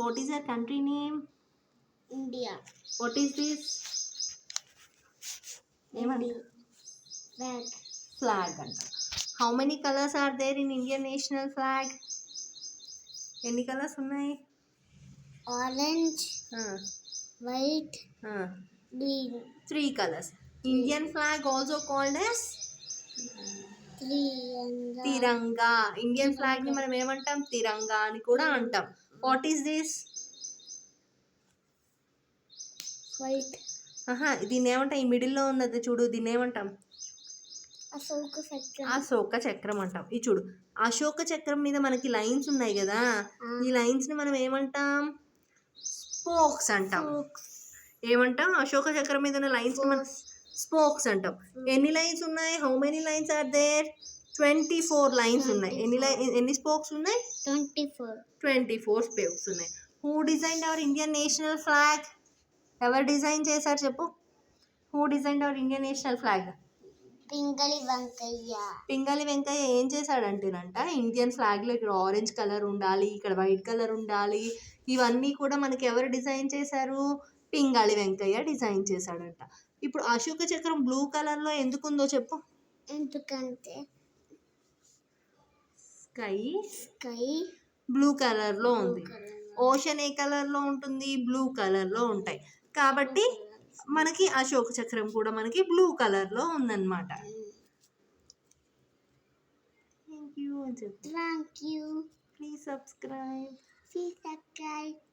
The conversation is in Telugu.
What is your country name India what is this ఏమండి బ్యాగ్ ఫ్లాగ్ అంట. How many colours are there in Indian national flag ఎన్ని కలర్స్ ఉన్నాయి? Orange white green three colours Indian flag also called as three Tiranga Indian ఫ్లాగ్ని మనం ఏమంటాం? తిరంగా అని కూడా అంటాం. వాట్ ఈస్ దిస్ వైట్ ఆహా దీన్ని ఏమంటాం? ఈ మిడిల్లో ఉన్నది చూడు దీన్ని ఏమంటాం? అశోక చక్రం అశోక చక్రం అంటాం. ఇది చూడు అశోక చక్రం మీద మనకి లైన్స్ ఉన్నాయి కదా? ఈ లైన్స్ని మనం ఏమంటాం? స్పోక్స్ అంటాం. ఏమంటాం? అశోక చక్రం మీద ఉన్న లైన్స్ మనం స్పోక్స్ అంటాం. ఎన్ని లైన్స్ ఉన్నాయి? How many lines are there twenty four lines ఉన్నాయి. ఎన్ని ఎన్ని స్పోక్స్ ఉన్నాయి? Twenty four twenty four spokes ఉన్నాయి. Who design our Indian national flag ఎవరు డిజైన్ చేశారు చెప్పు? Who design our Indian national flag Pingali Vankayya. Pingali Venkayya ఏం చేశాడంటేనంట ఇండియన్ ఫ్లాగ్లో ఇక్కడ ఆరెంజ్ కలర్ ఉండాలి ఇక్కడ వైట్ కలర్ ఉండాలి ఇవన్నీ కూడా మనకి ఎవరు డిజైన్ చేశారు? పింగాళి వెంకయ్య డిజైన్ చేశాడంట. ఇప్పుడు అశోక చక్రం బ్లూ కలర్లో ఎందుకు ఉందో చెప్పు. ఎందుకంటే స్కై స్కై బ్లూ కలర్లో ఉంది. ఓషన్ ఏ కలర్లో ఉంటుంది? బ్లూ కలర్లో ఉంటాయి. కాబట్టి మనకి అశోక చక్రం కూడా మనకి బ్లూ కలర్లో ఉందన్నమాట. Thank you thank you please subscribe. Please subscribe.